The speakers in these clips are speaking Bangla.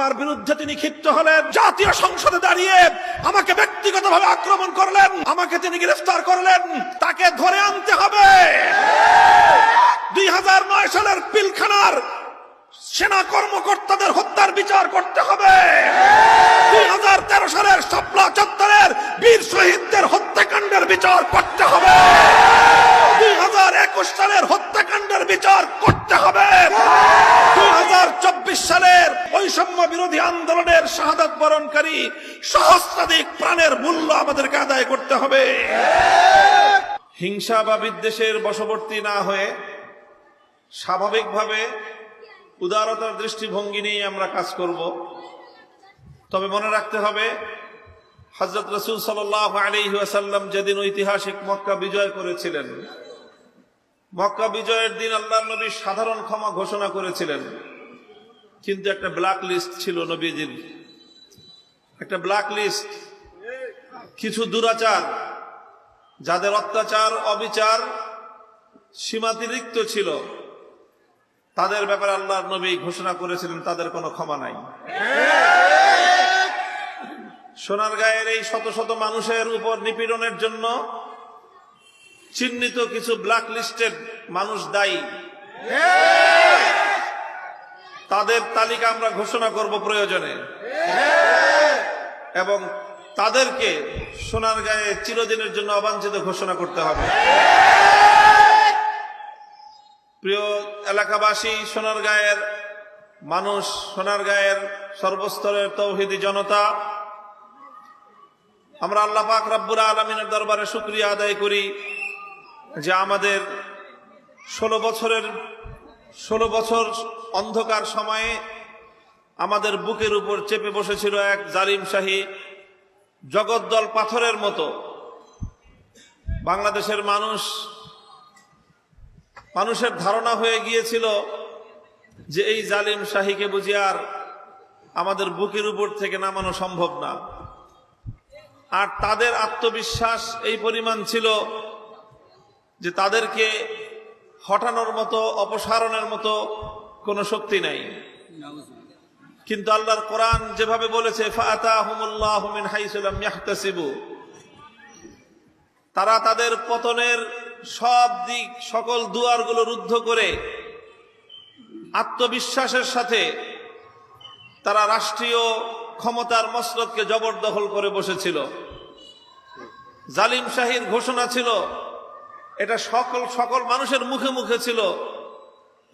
আমার বিরুদ্ধে তিনি ক্ষিপ্ত হলেন। জাতীয় সংসদে দাঁড়িয়ে আমাকে ব্যক্তিগতভাবে আক্রমণ করলেন, আমাকে তিনি গ্রেফতার করলেন। তাকে ধরে আনতে হবে। দুই হাজার নয় সালের পিলখানার সেনা কর্মকর্তাদের হত্যার বিচার করতে হবে। দুই হাজার তেরো সালের শাপলা চত্বরের বীর শহীদদের হত্যাকাণ্ডের বিচার করতে হবে। দুই হাজার একুশ সালের হত্যাকাণ্ডের বিচার করতে হবে। দুই হাজার চব্বিশ সালের বৈষম্য বিরোধী আন্দোলনের শাহাদাত বরণকারী সহস্রাধিক প্রাণের মূল্য আমাদেরকে আদায় করতে হবে। হিংসা বা বিদ্বেষের বশবর্তী না হয়ে স্বাভাবিকভাবে উদারতার দৃষ্টিভঙ্গি নিয়ে আমরা কাজ করব। তবে মনে রাখতে হবে হজরত রসুল সাল্লাহ আলী আসাল্লাম যেদিন ঐতিহাসিক মক্কা বিজয় করেছিলেন, মক্কা বিজয়ের দিন আল্লাহ নবী সাধারণ ক্ষমা ঘোষণা করেছিলেন। কিন্তু একটা ব্ল্যাক লিস্ট ছিল নবীজির। একটা ব্ল্যাক লিস্ট কিছু দুরাচার, যাদের অত্যাচার, অবিচার সীমাতিরিক্ত ছিল, তাদের ব্যাপারে আল্লাহর নবী ঘোষণা করেছিলেন, তাদের কোনো ক্ষমা নাই। সোনার গায়ের এই শত শত মানুষের উপর নিপীড়নের জন্য চিহ্নিত কিছু ব্ল্যাক লিস্টেড মানুষ দায়ী। তাদের তালিকা আমরা ঘোষণা করব প্রয়োজনে। এবং তাদেরকে সোনার গায়ে চিরদিনের জন্য অবাঞ্ছিত ঘোষণা করতে হবে। প্রিয় এলাকাবাসী সোনার গায়ের মানুষ সোনার গায়ের সর্বস্তরের তৌহিদি জনতা আমরা আল্লাহ পাক রব্বুর আলমিনের দরবারে শুক্রিয়া আদায় করি যে আমাদের ষোলো বছরের ষোলো বছর অন্ধকার সময়ে আমাদের বুকের উপর চেপে বসেছিল এক জালিম শাহী, জগদ্দল পাথরের মতো। বাংলাদেশের মানুষ, মানুষের ধারণা হয়ে গিয়েছিল যে এই জালিম শাহীকে বুঝি আর আমাদের বুকের উপর থেকে নামানো সম্ভব না। আর তাদের আত্মবিশ্বাস এই পরিমাণ ছিল যে তাদেরকে হটানোর মতো, অপসারণের মতো কোনো শক্তি নাই। কিন্তু আল্লাহর কোরআন যেভাবে বলেছে তারা তাদের পতনের সব দিক, সকল দুয়ারগুলো রুদ্ধ করে আত্মবিশ্বাসের সাথে তারা রাষ্ট্রীয় ক্ষমতার মসরতকে জবরদখল করে বসেছিল। জালিম শাহীর ঘোষণা ছিল এটা সকল সকল মানুষের মুখে মুখে ছিল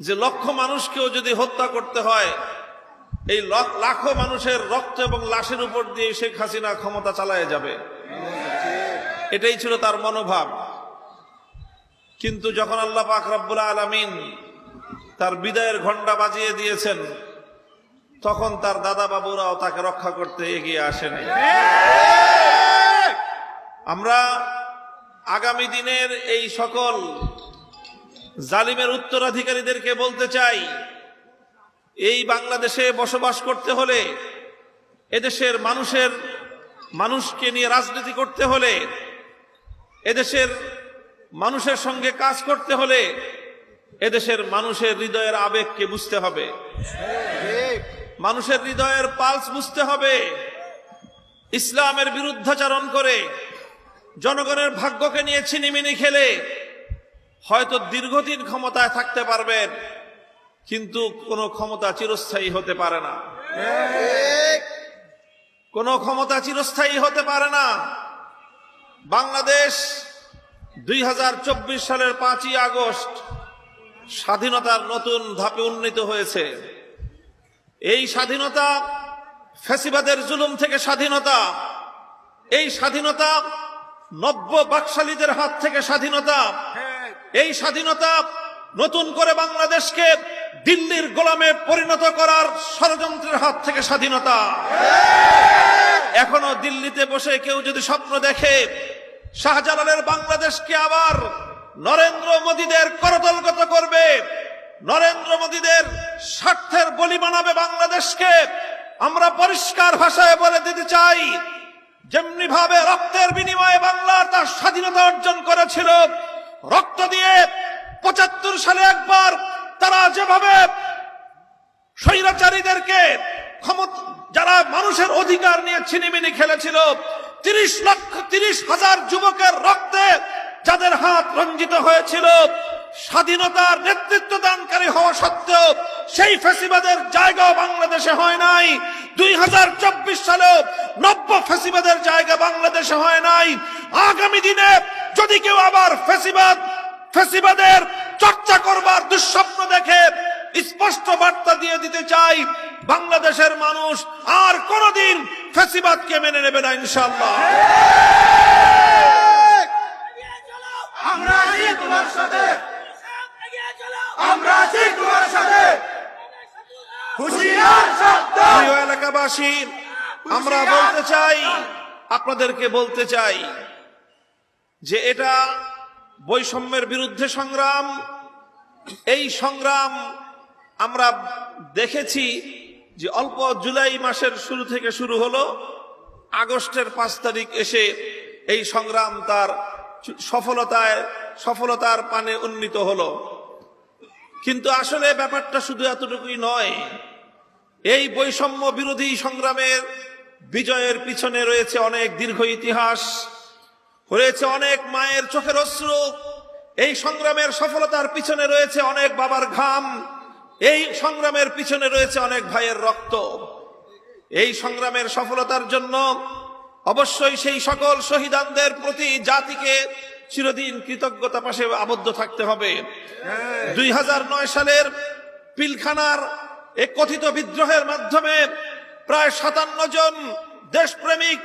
যে লক্ষ মানুষকেও যদি হত্যা করতে হয়, এই লাখো মানুষের রক্ত এবং লাশের উপর দিয়ে শেখ হাসিনা ক্ষমতা চালায় যাবে। এটাই ছিল তার মনোভাব। কিন্তু যখন আল্লাহ পাক রব্বুল আলমিন তার বিদায়ের ঘণ্টা বাজিয়ে দিয়েছেন, তখন তার দাদা বাবুরাও তাকে রক্ষা করতে এগিয়ে আসেনি। আমরা আগামী দিনের এই সকল জালিমের উত্তরাধিকারীদেরকে বলতে চাই, এই বাংলাদেশে বসবাস করতে হলে, এদেশের মানুষের, মানুষকে নিয়ে রাজনীতি করতে হলে, এদেশের মানুষের সঙ্গে কাজ করতে হলে, এদেশের মানুষের হৃদয়ের আবেগকে বুঝতে হবে। মানুষের হৃদয়ের পালস বুঝতে হবে। ইসলামের বিরুদ্ধাচারণ করে জনগণের ভাগ্যকে নিয়ে ছিনিমিনি খেলে হয়তো দীর্ঘদিন ক্ষমতায় থাকতে পারবেন কিন্তু কোনো ক্ষমতা চিরস্থায়ী হতে পারে না। কোনো ক্ষমতা চিরস্থায়ী হতে পারে না। বাংলাদেশ দুই হাজার চব্বিশ সালের পাঁচই আগস্ট স্বাধীনতার নতুন ধাপে উন্নীত হয়েছে। এই স্বাধীনতা ফ্যাসিবাদের জুলুম থেকে স্বাধীনতা এই স্বাধীনতা নব্য বাকশালীদের হাত থেকে স্বাধীনতা। এই স্বাধীনতা নতুন করে বাংলাদেশকে দিল্লির গোলামে পরিণত করার ষড়যন্ত্রের হাত থেকে স্বাধীনতা। এখনও দিল্লিতে বসে কেউ যদি স্বপ্ন দেখে শাহজালালের বাংলাদেশকে আবার নরেন্দ্র মোদীদের করতলগত করবে নরেন্দ্র মোদীদের স্বার্থের বলি বানাবে বাংলাদেশকে আমরা পরিষ্কার ভাষায় বলে দিতে চাই যেমনি ভাবে রক্তের বিনিময়ে বাংলা তার স্বাধীনতা অর্জন করেছিল, রক্ত দিয়ে পঁচাত্তর সালে একবার তারা যেভাবে স্বৈরাচারীদেরকে ক্ষমতা, যারা মানুষের অধিকার নিয়ে ছিনিমিনি খেলেছিল, তিরিশ লক্ষ, তিরিশ হাজার যুবকের রক্তে যাদের হাত রঞ্জিত হয়েছিল, স্বাধীনতার নেতৃত্ব দানকারী হওয়া সত্ত্বেও সেই ফেসিবাদের জায়গা বাংলাদেশে হয় নাই। দুই সালেও নব্য ফেসিবাদের জায়গা বাংলাদেশে হয় নাই। আগামী দিনে যদি কেউ আবার ফেসিবাদ ফেসিবাদের চর্চা করবার দুঃস্বপ্ন দেখে স্পষ্ট বার্তা দিয়ে দিতে চাই বাংলাদেশের মানুষ আর কোনদিন ফেসিবাদকে মেনে নেবে না ইনশাল্লাহ আমরা আছি তোমার সাথে। আমরা আছি তোমার সাথে। সাবধান। প্রিয় এলাকাবাসী আমরা বলতে চাই আপনাদেরকে বলতে চাই যে এটা বৈষম্যের বিরুদ্ধে সংগ্রাম। এই সংগ্রাম আমরা দেখেছি যে অল্প জুলাই মাসের শুরু থেকে শুরু হলো। আগস্টের পাঁচ তারিখ এসে এই সংগ্রাম তার সফলতায় সফলতার পানে উন্নীত হলো। কিন্তু আসলে ব্যাপারটা শুধু এতটুকুই নয় এই বৈষম্য বিরোধী সংগ্রামের বিজয়ের পিছনে রয়েছে অনেক দীর্ঘ ইতিহাস রয়েছে অনেক মায়ের চোখের অশ্রু এই সংগ্রামের সফলতার পিছনে রয়েছে অনেক বাবার ঘাম এই সংগ্রামের পিছনে রয়েছে অনেক ভাইয়ের রক্ত। এই সংগ্রামের সফলতার জন্য অবশ্যই সেই সকল শহীদানদের প্রতি জাতিকে চিরদিন কৃতজ্ঞতা পাশে আবদ্ধ থাকতে হবে। দুই হাজার নয় সালের পিলখানার এক কথিত বিদ্রোহের মাধ্যমে প্রায় সাতান্ন জন দেশপ্রেমিক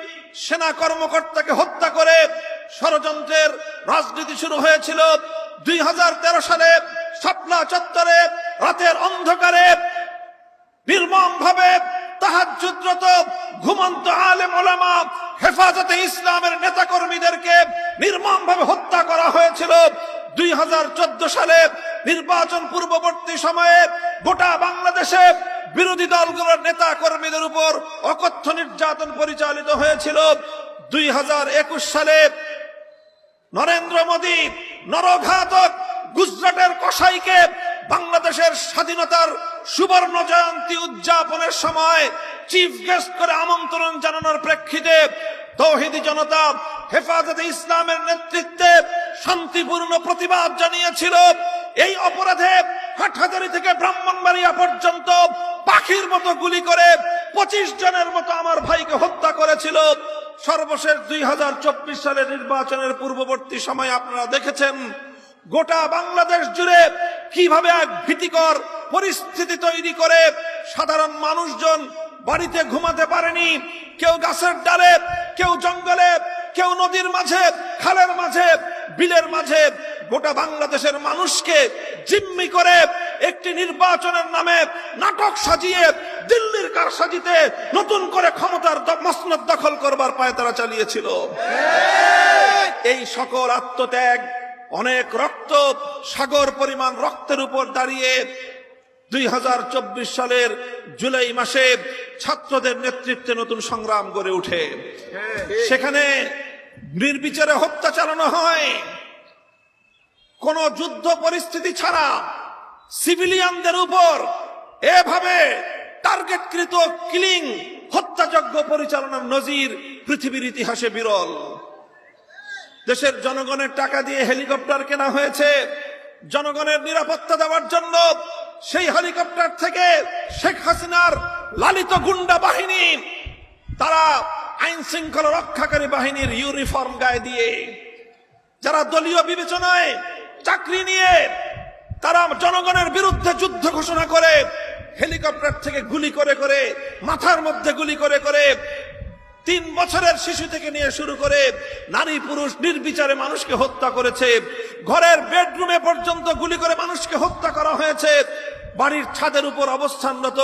সেনা কর্মকর্তাকে হত্যা করে ষড়যন্ত্রের রাজনীতি শুরু হয়েছিল। দুই হাজার তেরো সালে শাপলা চত্বরে রাতের অন্ধকারে নির্মম ভাবে ঘুমন্ত আলেম ওলামা হেফাজতে ইসলামের নেতাকর্মীদেরকে নির্মম ভাবে হত্যা করা হয়েছিল। দুই হাজার চোদ্দ সালে নির্বাচন পূর্ববর্তী সময়ে গোটা বাংলাদেশে বিরোধী দলগুলোর নেতা কর্মীদের উপর অকথ্য নির্যাতন পরিচালিত হয়েছিল। দুই হাজার একুশ সালে নরেন্দ্র মোদী নরঘাতক গুজরাটের কসাইকে বাংলাদেশের স্বাধীনতার সুবর্ণ জয়ন্তী উদযাপনের সময় চিফ গেস্ট করে আমন্ত্রণ জানানোর প্রেক্ষিতে তৌহিদি জনতা হেফাজতে ইসলামের নেতৃত্বে শান্তিপূর্ণ প্রতিবাদ জানিয়েছিল। এই অপরাধে হাটহাজারি থেকে ব্রাহ্মণবাড়িয়া পর্যন্ত পাখির মতো গুলি করে পঁচিশ জনের মতো আমার ভাইকে হত্যা করেছিল। সর্বশেষ দুই হাজার চব্বিশ সালের নির্বাচনের পূর্ববর্তী সময় আপনারা দেখেছেন গোটা বাংলাদেশ জুড়ে কীভাবে এক ভীতিকর পরিস্থিতি তৈরি করে সাধারণ মানুষজন বাড়িতে ঘুমাতে পারেনি, কেউ গাছের ডালে, কেউ জঙ্গলে, কেউ নদীর মাঝে, খালের মাঝে, বিলের মাঝে, গোটা বাংলাদেশের মানুষকে জিম্মি করে একটি নির্বাচনের নামে নাটক সাজিয়ে দিল্লির কার সাজিতে নতুন করে ক্ষমতার মসনদ দখল করবার পায় তারা চালিয়েছিল। এই সকল আত্মত্যাগ অনেক রক্ত, সাগর পরিমাণ রক্তের উপর দাঁড়িয়ে দুই হাজার চব্বিশ সালের জুলাই মাসে ছাত্রদের নেতৃত্বে নতুন সংগ্রাম গড়ে ওঠে। সেখানে নির্বিচারে হত্যা চালানো হয়। কোন যুদ্ধ পরিস্থিতি ছাড়া সিভিলিয়ানদের উপর এভাবে টার্গেটকৃত কিলিং হত্যাযজ্ঞ পরিচালনার নজির পৃথিবীর ইতিহাসে বিরল। দেশের জনগণের টাকা দিয়ে হেলিকপ্টার কেনা হয়েছে। জনগণের নিরাপত্তা দেওয়ার জন্য সেই হেলিকপ্টার থেকে শেখ হাসিনার লালিত গুন্ডা বাহিনী, তারা আইন শৃঙ্খলা রক্ষাকারী বাহিনীর ইউনিফর্ম গায়ে দিয়ে, যারা দলীয় বিবেচনায় চাকরি নিয়ে তারা জনগণের বিরুদ্ধে যুদ্ধ ঘোষণা করে, হেলিকপ্টার থেকে গুলি করে করে, মাথার মধ্যে গুলি করে করে তিন বছরের শিশু থেকে নিয়ে শুরু করে নারী পুরুষ নির্বিচারে মানুষকে হত্যা করেছে। ঘরের বেডরুমে পর্যন্ত গুলি করে মানুষকে হত্যা করা হয়েছে। বাড়ির ছাদের উপর অবস্থানরত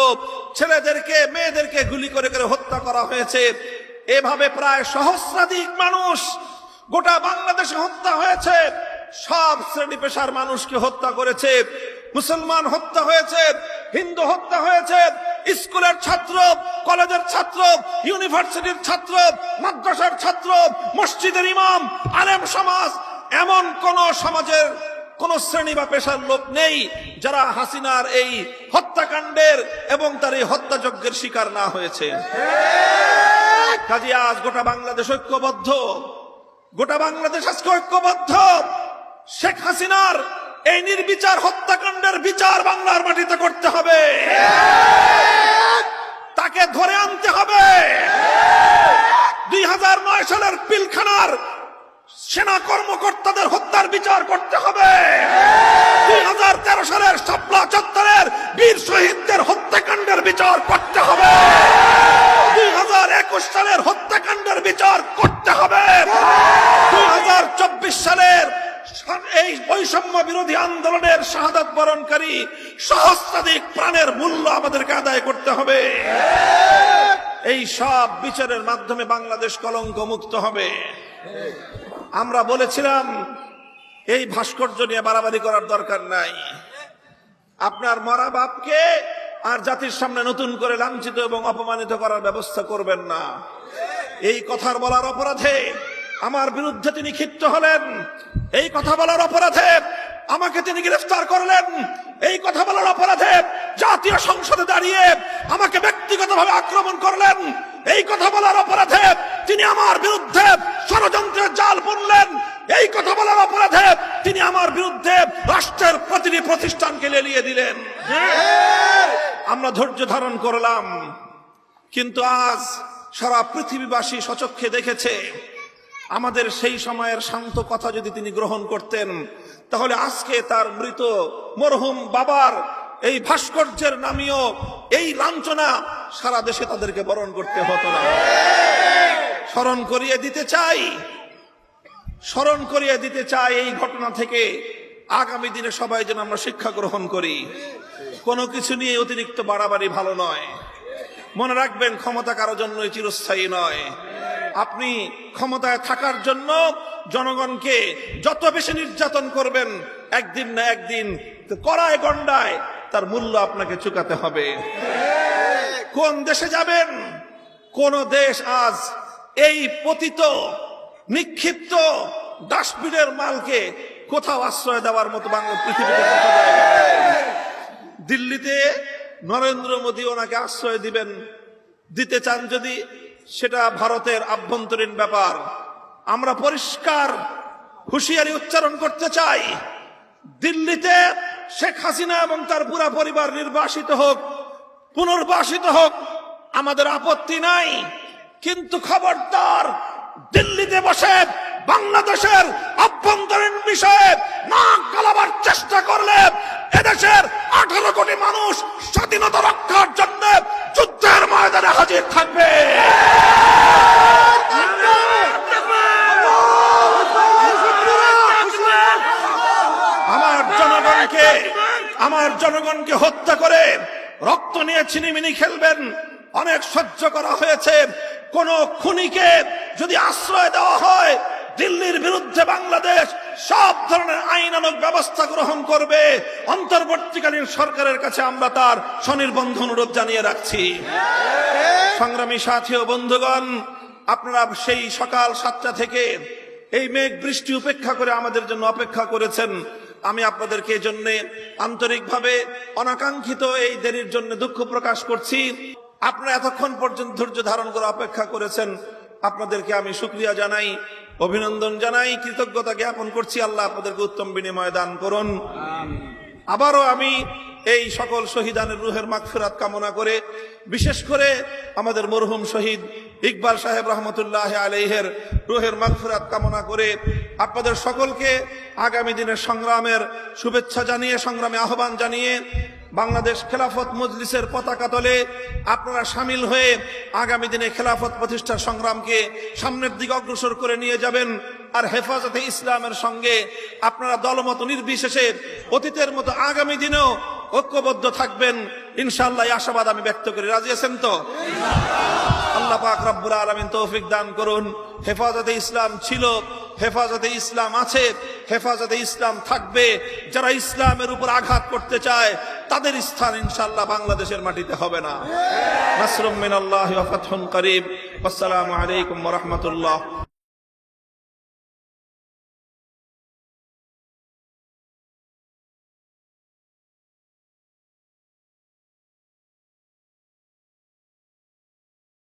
ছেলেদেরকে, মেয়েদেরকে গুলি করে করে হত্যা করা হয়েছে। এভাবে প্রায় সহস্রাধিক মানুষ গোটা বাংলাদেশে হত্যা হয়েছে। সব শ্রেণি পেশার মানুষকে হত্যা করেছে। মুসলমান হত্যা হয়েছে, হিন্দু হত্যা হয়েছে স্কুলের ছাত্র, কলেজের ছাত্র, ইউনিভার্সিটির ছাত্র, মাদ্রাসার ছাত্র, মসজিদের ইমাম, আলেম সমাজ, এমন কোন সমাজের কোন শ্রেণি বা পেশার লোক নেই যারা হাসিনার এই হত্যাকাণ্ডের এবং তার এই হত্যাযজ্ঞের শিকার না হয়েছে। কাজে, আজ গোটা বাংলাদেশ ঐক্যবদ্ধ। গোটা বাংলাদেশ আজকে ঐক্যবদ্ধ। শেখ হাসিনার এই নির্বিচার হত্যাকাণ্ডের বিচার বাংলার মাটিতে করতে হবে। তাকে ধরে আনতে হবে। দুই হাজার নয় সালের পিলখানার সেনা কর্মকর্তাদের হত্যার বিচার করতে হবে। দুই হাজার তেরো সালের শাপলা চত্বরের বীর শহীদদের হত্যাকাণ্ডের বিচার করতে হবে। দুই হাজার একুশ সালের হত্যাকাণ্ডের বিচার করতে হবে। দুই হাজার চব্বিশ সালের এই বৈষম্য বিরোধী আন্দোলনের শাহাদাত বরণকারী সহস্রাধিক প্রাণের মূল্য আমাদেরকে আদায় করতে হবে। এই সব বিচারের মাধ্যমে বাংলাদেশ কলঙ্ক মুক্ত হবে। আমরা বলেছিলাম, এই ভাস্কর্য নিয়ে বাড়াবাড়ি করার দরকার নাই। আপনার মরা বাপকে আর জাতির সামনে নতুন করে লাঞ্ছিত এবং অপমানিত করার ব্যবস্থা করবেন না। এই কথার বলার অপরাধে আমার বিরুদ্ধে তিনি ক্ষিপ্ত হলেন। এই কথা বলার অপরাধে আমাকে তিনি গ্রেফতার করলেন। এই কথা বলার অপরাধে জাতীয় সংসদে দাঁড়িয়ে আমাকে ব্যক্তিগতভাবে আক্রমণ করলেন। এই কথা বলার অপরাধে তিনি আমার বিরুদ্ধে ষড়যন্ত্রের জাল বুনলেন এই কথা বলার অপরাধে তিনি আমার বিরুদ্ধে রাষ্ট্রের প্রতিটি প্রতিষ্ঠানকে লেলিয়ে দিলেন। আমরা ধৈর্য ধারণ করলাম। কিন্তু আজ সারা পৃথিবীবাসী সচক্ষে দেখেছে আমাদের সেই সময়ের শান্ত কথা যদি তিনি গ্রহণ করতেন, তাহলে আজকে তার মৃত মরহুম বাবার এই ভাস্কর্যের নামীয় এই লাঞ্ছনা সারা দেশে তাদেরকে বরণ করতে হতো না। স্মরণ করিয়ে দিতে চাই, স্মরণ করিয়ে দিতে চাই এই ঘটনা থেকে। আগামী দিনে সবাই যেন আমরা শিক্ষা গ্রহণ করি। কোনো কিছু নিয়ে অতিরিক্ত বাড়াবাড়ি ভালো নয়। মনে রাখবেন, ক্ষমতা কারও জন্যই চিরস্থায়ী নয়। আপনি ক্ষমতায় থাকার জন্য জনগণকে যত বেশি নির্যাতন করবেন, একদিন না একদিন করায় গন্ডায় তার মূল্য আপনাকে চুকাতে হবে কোন দেশে যাবেন কোন দেশ আজ এই পতিত, নিক্ষিপ্ত ডাস্টবিনের মালকে কোথাও আশ্রয় দেওয়ার মতো বাংলা পৃথিবীতে। দিল্লিতে নরেন্দ্র মোদী ওনাকে আশ্রয় দিবেন, দিতে চান যদি সেটা ভারতের আভ্যন্তরীণ ব্যাপার। আমরা পরিষ্কার হুঁশিয়ারি উচ্চারণ করতে চাই। দিল্লিতে শেখ হাসিনা এবং তার পুরা পরিবার নির্বাসিত হোক, পুনর্বাসিত হোক, আমাদের আপত্তি নাই। কিন্তু খবরদার দিল্লিতে বসে বাংলাদেশের অভ্যন্তরীণ বিষয়ে নাক গলাবার চেষ্টা করলে এদেশের আঠারো কোটি মানুষ স্বাধীনতা রক্ষার জন্য যুদ্ধের ময়দানে হাজির থাকবে। আমার জনগণকে আমার জনগণকে হত্যা করে রক্ত নিয়ে ছিনিমিনি খেলবেন। অনেক সহ্য করা হয়েছে। কোন খুনিকে যদি আশ্রয় দেওয়া হয়, দিল্লির বিরুদ্ধে বাংলাদেশ সব ধরনের আইনানুক ব্যবস্থা গ্রহণ করবে। অন্তর্বর্তীকালীন সরকারের কাছে আমরা তার স্বনির্বন্ধ অনুরোধ জানিয়ে রাখছি। সংগ্রামী সাথী ও বন্ধুগণ, আপনারা সেই সকাল সাতটা থেকে এই মেঘ বৃষ্টি উপেক্ষা করে আমাদের জন্য অপেক্ষা করেছেন। আমি আপনাদেরকে জন্য আন্তরিকভাবে অনাকাঙ্ক্ষিত এই দেরির জন্য দুঃখ প্রকাশ করছি। আপনারা এতক্ষণ পর্যন্ত ধৈর্য ধারণ করে অপেক্ষা করেছেন। আপনাদেরকে আমি শুক্রিয়া জানাই। অভিনন্দন জানাই, কৃতজ্ঞতা জ্ঞাপন করছি। আল্লাহ আপনাদেরকে উত্তম বিনিময় দান করুন। আবারও আমি এই সকল শহীদানের রুহের মাগফিরাত কামনা করে, বিশেষ করে আমাদের মরহুম শহীদ ইকবাল সাহেব রহমতুল্লাহ আলাইহের রুহের মাগফিরাত কামনা করে আপনাদের সকলকে আগামী দিনের সংগ্রামের শুভেচ্ছা জানিয়ে, সংগ্রামে আহ্বান জানিয়ে বাংলাদেশ খেলাফত মজলিসের পতাকা তলে আপনারা সামিল হয়ে আগামী দিনে খেলাফত প্রতিষ্ঠার সংগ্রামকে সামনের দিকে অগ্রসর করে নিয়ে যাবেন। আর হেফাজতে ইসলামের সঙ্গে আপনারা দলমত নির্বিশেষে অতীতের মতো আগামী দিনেও ঐক্যবদ্ধ থাকবেন। ইনশাল্লাহ আশাবাদ আমি ব্যক্ত করি। রাজি আছেন তো? আল্লাহ পাক রব্বুল আলমিন তৌফিক দান করুন। হেফাজতে ইসলাম ছিল হেফাজতে ইসলাম আছে, হেফাজতে ইসলাম থাকবে। যারা ইসলামের উপর আঘাত করতে চায়, তাদের স্থান ইনশাল্লাহ বাংলাদেশের মাটিতে হবে না। নাসরুম মিনাল্লাহ করিব আসসালামু আলাইকুম রাহমাতুল্লাহ।